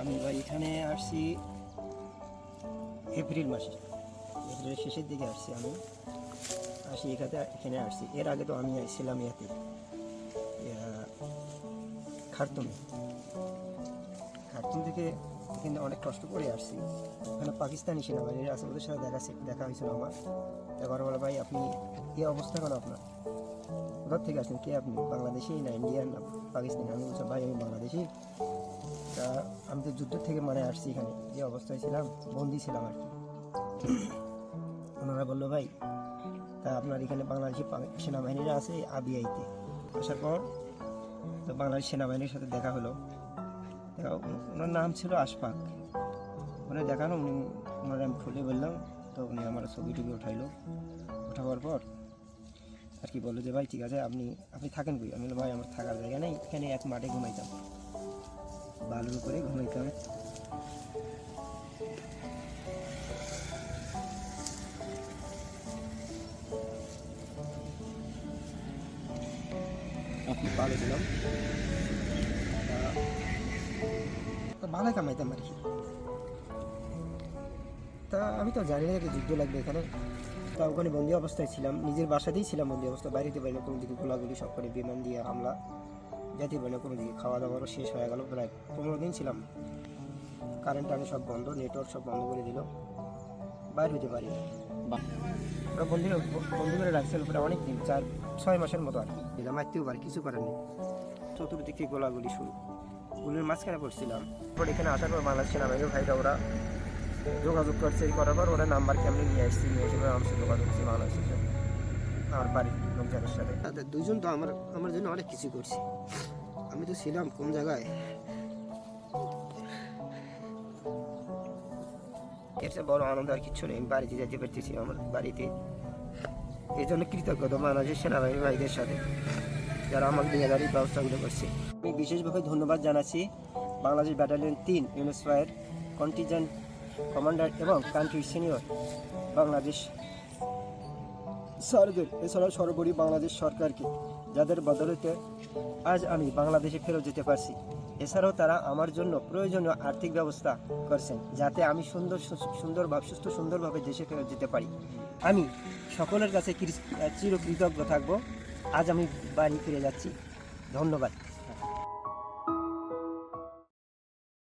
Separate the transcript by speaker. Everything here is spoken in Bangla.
Speaker 1: আমি ভাই এখানে আসছি এপ্রিল মাসে। এপ্রিলের শেষের দিকে আসছি আমি। আসি এখানে এখানে আসছি। এর আগে তো আমি আসছিলাম ইয়াতে। ইয়া, খার্তুমে। খার্তুম থেকে এখানে অনেক কষ্ট করে আসছি। ওখানে পাকিস্তানি সেনাবাহিনীর আছে ওদের সাথে দেখা দেখা হয়েছিল আমার। এবার বলে ভাই আপনি এই অবস্থা কেন আপনার? কোথার থেকে আসছেন কে আপনি বাংলাদেশি না ইন্ডিয়ান না পাকিস্তানি আমি বলছি ভাই আমি বাংলাদেশি? তা আমি তো যুদ্ধ থেকে মানে আসছি এখানে। যে অবস্থায় ছিলাম, বন্দি ছিলাম আর কি। ওনারা বলল, ভাই, তা আপনার এখানে বাংলাদেশি সেনাবাহিনীরা আছে আবিআইতে আসার পর তো বাংলাদেশ সেনাবাহিনীর সাথে দেখা হলো। দেখা, ওনার নাম ছিল আশফাক। ওনার দেখানো, উনি, ওনার আমি খুলে বললাম। তো উনি আমার ছবি টুবি উঠাইলো। উঠাবার পর আর কি বলল যে ভাই ঠিক আছে আপনি আপনি থাকেন কই? আমি বললাম, ভাই আমার থাকার জায়গা নেই এখানে এক মাঠে ঘুমাইতাম। বালুর উপরে ঘুমাইতাম। দিলাম। ভালো কামাইতাম আর কি। তা আমি তো জানি না যুদ্ধ লাগবে এখানে। তা ওখানে বন্দি অবস্থায় ছিলাম। নিজের বাসাতেই ছিলাম বন্দি অবস্থা বাইরেতে পারি না কোনো দিকে গোলাগুলি, সব করে বিমান দিয়ে হামলা যেতে পারি না কোনো দিকে খাওয়া দাওয়ারও শেষ হয়ে গেল। প্রায় পনেরো দিন ছিলাম। কারেন্ট টানে সব বন্ধ নেটওয়ার্ক সব বন্ধ করে দিল। বাইরে হতে পারি ওরা বন্দি বন্দি করে রাখছিল প্রায় অনেক দিন চার, ছয় মাসের মতো আর কি। দিলাম মারতেও পারি কিছু করার নেই। চতুর্দিকে গোলাগুলি শুরু। গুলির মাঝখানে পড়ছিলাম। পর এখানে আসার পর বাংলাদেশ সেনাবাহিনীর ভাইরা ওরা যোগাযোগ করছে এই করার পর ওরা নাম্বার কেমনি নিয়ে আসছি নিয়ে এসে আমার সাথে যোগাযোগ করছে বাংলাদেশের সাথে আমার বাড়ির লোকজনের সাথে। তাদের দুজন তো আমার আমার জন্য অনেক কিছু করছে। আমি তো ছিলাম কোন জায়গায়? এর চেয়ে বড় আনন্দ আর কিছু নেই বাড়িতে যেতে পারতেছি আমার বাড়িতে। এই জন্য কৃতজ্ঞতা বাংলাদেশের সেনাবাহিনী ভাইদের সাথে যারা আমাকে নিয়ে ব্যবস্থাগুলো করছে। আমি বিশেষভাবে ধন্যবাদ জানাচ্ছি বাংলাদেশ ব্যাটালিয়ন তিন ইউনিসফায়ার কন্টিজেন্ট কমান্ডার এবং কান্ট্রি সিনিয়র বাংলাদেশ স্যারদের এছাড়াও সর্বোপরি বাংলাদেশ সরকারকে, যাদের বদলতে আজ আমি বাংলাদেশে ফেরত যেতে পারছি। এছাড়াও তারা আমার জন্য প্রয়োজনীয় আর্থিক ব্যবস্থা করছেন, যাতে আমি সুন্দর সুন্দরভাবে সুস্থ, সুন্দরভাবে দেশে ফেরত যেতে পারি। আমি সকলের কাছে চিরকৃতজ্ঞ থাকব। আজ আমি বাড়ি ফিরে যাচ্ছি। ধন্যবাদ।